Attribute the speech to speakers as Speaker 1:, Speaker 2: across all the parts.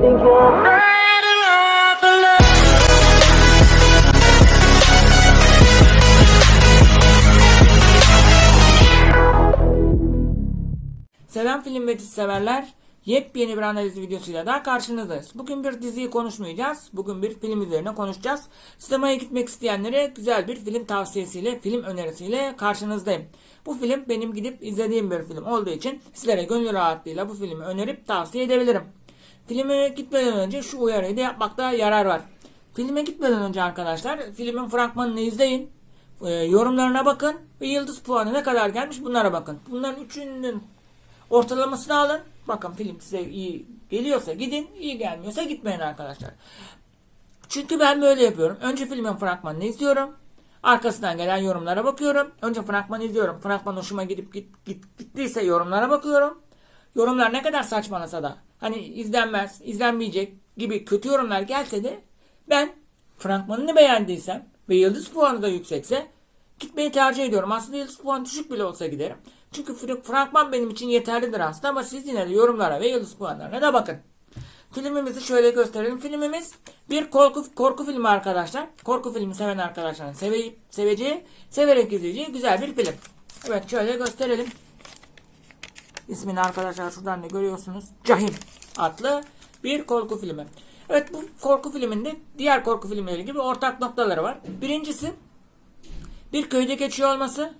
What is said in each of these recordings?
Speaker 1: think.
Speaker 2: Selam film ve dizi severler. Yepyeni bir analiz videosuyla daha karşınızdayız. Bugün bir diziyi konuşmayacağız. Bugün bir film üzerine konuşacağız. Sinemaya gitmek isteyenlere güzel bir film tavsiyesiyle, film önerisiyle karşınızdayım. Bu film benim gidip izlediğim bir film olduğu için sizlere gönül rahatlığıyla bu filmi önerip tavsiye edebilirim. Filme gitmeden önce şu uyarıyı da yapmakta yarar var. Filme gitmeden önce arkadaşlar filmin fragmanını izleyin. e, yorumlarına bakın ve yıldız puanı ne kadar gelmiş bunlara bakın. Bunların üçünün ortalamasını alın. Bakın film size iyi geliyorsa gidin, iyi gelmiyorsa gitmeyin arkadaşlar. Çünkü ben böyle yapıyorum. Önce filmin fragmanını izliyorum. Arkasından gelen yorumlara bakıyorum. Önce fragmanı izliyorum. Fragman hoşuma gidip git, git, gittiyse yorumlara bakıyorum. Yorumlar ne kadar saçmalasa da hani izlenmez, izlenmeyecek gibi kötü yorumlar gelse de ben fragmanını beğendiysem ve yıldız puanı da yüksekse gitmeyi tercih ediyorum. Aslında yıldız puanı düşük bile olsa giderim. Çünkü fra- fragman benim için yeterlidir aslında ama siz yine de yorumlara ve yıldız puanlarına da bakın. Filmimizi şöyle gösterelim. Filmimiz bir korku korku filmi arkadaşlar. Korku filmi seven arkadaşların seve, seveceği, severek izleyeceği güzel bir film. Evet şöyle gösterelim. İsmini arkadaşlar şuradan da görüyorsunuz. Cahim adlı bir korku filmi. Evet bu korku filminde diğer korku filmleri gibi ortak noktaları var. Birincisi bir köyde geçiyor olması.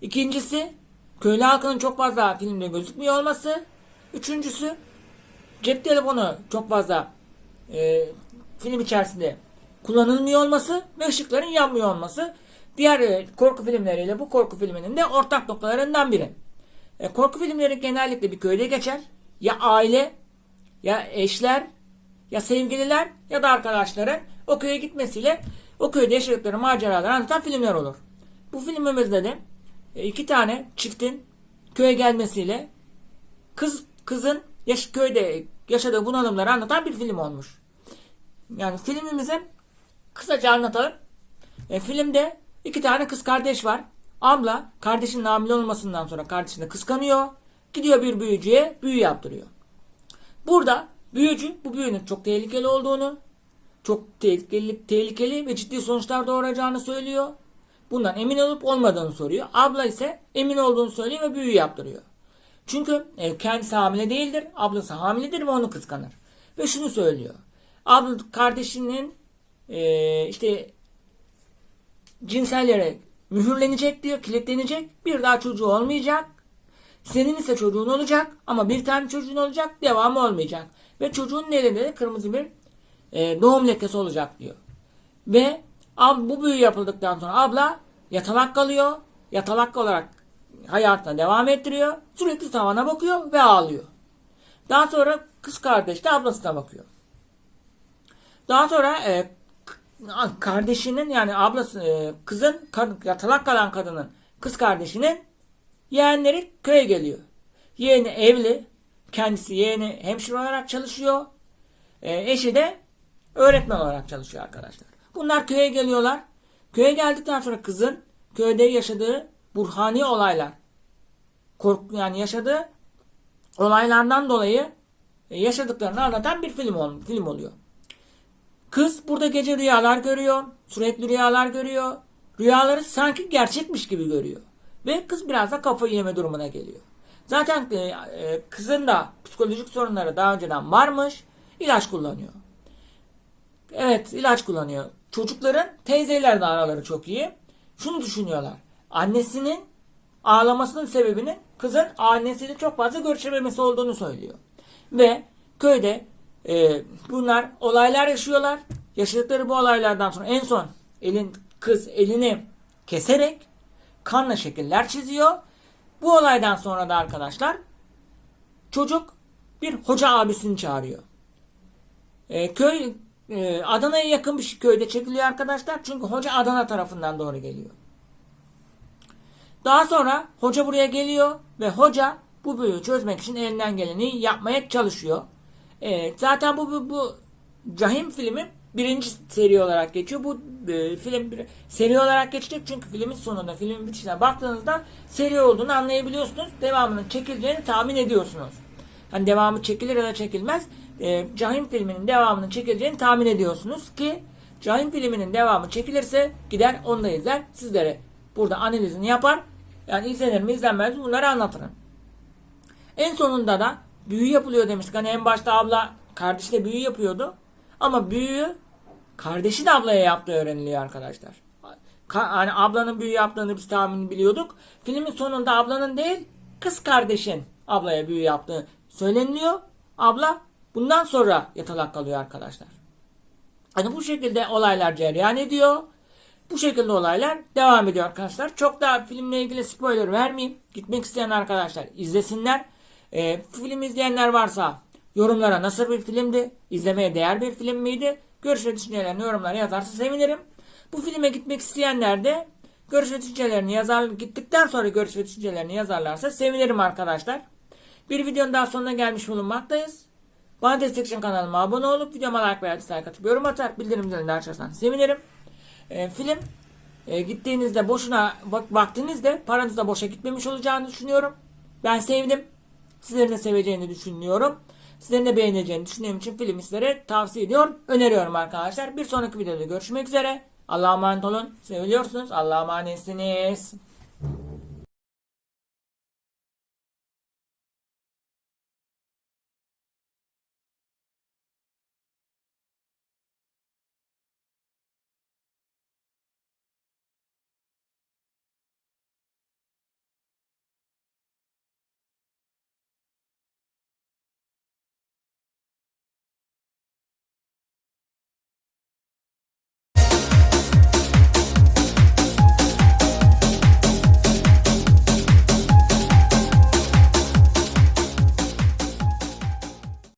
Speaker 2: İkincisi köylü halkının çok fazla filmde gözükmüyor olması. Üçüncüsü cep telefonu çok fazla e, film içerisinde kullanılmıyor olması ve ışıkların yanmıyor olması. Diğer e, korku filmleriyle bu korku filminin de ortak noktalarından biri. E, korku filmleri genellikle bir köyde geçer. Ya aile, ya eşler, ya sevgililer ya da arkadaşların o köye gitmesiyle o köyde yaşadıkları maceraları anlatan filmler olur. Bu filmimizde de e, iki tane çiftin köye gelmesiyle kız kızın yaş köyde yaşadığı bunalımları anlatan bir film olmuş. Yani filmimizi kısaca anlatalım. E, filmde iki tane kız kardeş var. Abla kardeşinin hamile olmasından sonra kardeşini kıskanıyor. Gidiyor bir büyücüye büyü yaptırıyor. Burada büyücü bu büyünün çok tehlikeli olduğunu, çok tehlikeli, tehlikeli ve ciddi sonuçlar doğuracağını söylüyor. Bundan emin olup olmadığını soruyor. Abla ise emin olduğunu söylüyor ve büyü yaptırıyor. Çünkü e, kendisi hamile değildir. Ablası hamiledir ve onu kıskanır. Ve şunu söylüyor. Abla kardeşinin e, işte cinsel yere mühürlenecek diyor, kilitlenecek. Bir daha çocuğu olmayacak. Senin ise çocuğun olacak ama bir tane çocuğun olacak, devamı olmayacak. Ve çocuğun elinde de kırmızı bir e, doğum lekesi olacak diyor. Ve ab, bu büyü yapıldıktan sonra abla yatalak kalıyor. Yatalak olarak hayatına devam ettiriyor. Sürekli tavana bakıyor ve ağlıyor. Daha sonra kız kardeş de ablasına bakıyor. Daha sonra e, kardeşinin yani ablası e, kızın yatalak kalan kadının kız kardeşinin yeğenleri köye geliyor. Yeğeni evli. Kendisi yeğeni hemşire olarak çalışıyor. E, eşi de öğretmen olarak çalışıyor arkadaşlar. Bunlar köye geliyorlar. Köye geldikten sonra kızın köyde yaşadığı burhani olaylar kork yani yaşadığı olaylardan dolayı e, yaşadıklarını anlatan bir film, film oluyor. Kız burada gece rüyalar görüyor. Sürekli rüyalar görüyor. Rüyaları sanki gerçekmiş gibi görüyor. Ve kız biraz da kafayı yeme durumuna geliyor. Zaten e, e, kızın da psikolojik sorunları daha önceden varmış. İlaç kullanıyor. Evet ilaç kullanıyor. Çocukların teyzelerle araları çok iyi. Şunu düşünüyorlar. Annesinin ağlamasının sebebinin kızın annesiyle çok fazla görüşememesi olduğunu söylüyor. Ve köyde e, bunlar olaylar yaşıyorlar. Yaşadıkları bu olaylardan sonra en son elin kız elini keserek kanla şekiller çiziyor. Bu olaydan sonra da arkadaşlar çocuk bir hoca abisini çağırıyor. E, köy e, Adana'ya yakın bir köyde çekiliyor arkadaşlar. Çünkü hoca Adana tarafından doğru geliyor. Daha sonra hoca buraya geliyor ve hoca bu büyüyü çözmek için elinden geleni yapmaya çalışıyor. E, zaten bu, bu, bu Cahim filmi birinci seri olarak geçiyor. Bu e, film bir, seri olarak geçecek çünkü filmin sonunda, filmin bitişine baktığınızda seri olduğunu anlayabiliyorsunuz. Devamının çekileceğini tahmin ediyorsunuz. hani devamı çekilir ya da çekilmez. E, Cahim filminin devamının çekileceğini tahmin ediyorsunuz ki Cahim filminin devamı çekilirse gider onu da izler. Sizlere burada analizini yapar. Yani izlenir mi izlenmez mi bunları anlatırım. En sonunda da büyü yapılıyor demiştik. Hani en başta abla kardeşle büyü yapıyordu. Ama büyüyü kardeşi de ablaya yaptığı öğreniliyor arkadaşlar. Ka- hani ablanın büyü yaptığını biz tahmin biliyorduk. Filmin sonunda ablanın değil kız kardeşin ablaya büyü yaptığı söyleniliyor. Abla bundan sonra yatalak kalıyor arkadaşlar. Hani bu şekilde olaylar cereyan ediyor. Bu şekilde olaylar devam ediyor arkadaşlar. Çok da filmle ilgili spoiler vermeyeyim. Gitmek isteyen arkadaşlar izlesinler. Ee, film izleyenler varsa yorumlara nasıl bir filmdi? İzlemeye değer bir film miydi? Görüş ve düşüncelerini yorumlara yazarsa sevinirim. Bu filme gitmek isteyenler de görüş ve düşüncelerini yazar, gittikten sonra görüş ve düşüncelerini yazarlarsa sevinirim arkadaşlar. Bir videonun daha sonuna gelmiş bulunmaktayız. Bana destek için kanalıma abone olup videoma like veya dislike atıp yorum atar bildirim zilini açarsan sevinirim. Ee, film e, gittiğinizde boşuna vak- vaktinizde paranız da boşa gitmemiş olacağını düşünüyorum. Ben sevdim. Sizlerin de seveceğini düşünüyorum. Sizlerin de beğeneceğini düşündüğüm için filmi sizlere tavsiye ediyor, öneriyorum arkadaşlar. Bir sonraki videoda görüşmek üzere. Allah'a emanet olun. Seviliyorsunuz. Allah'a emanetsiniz.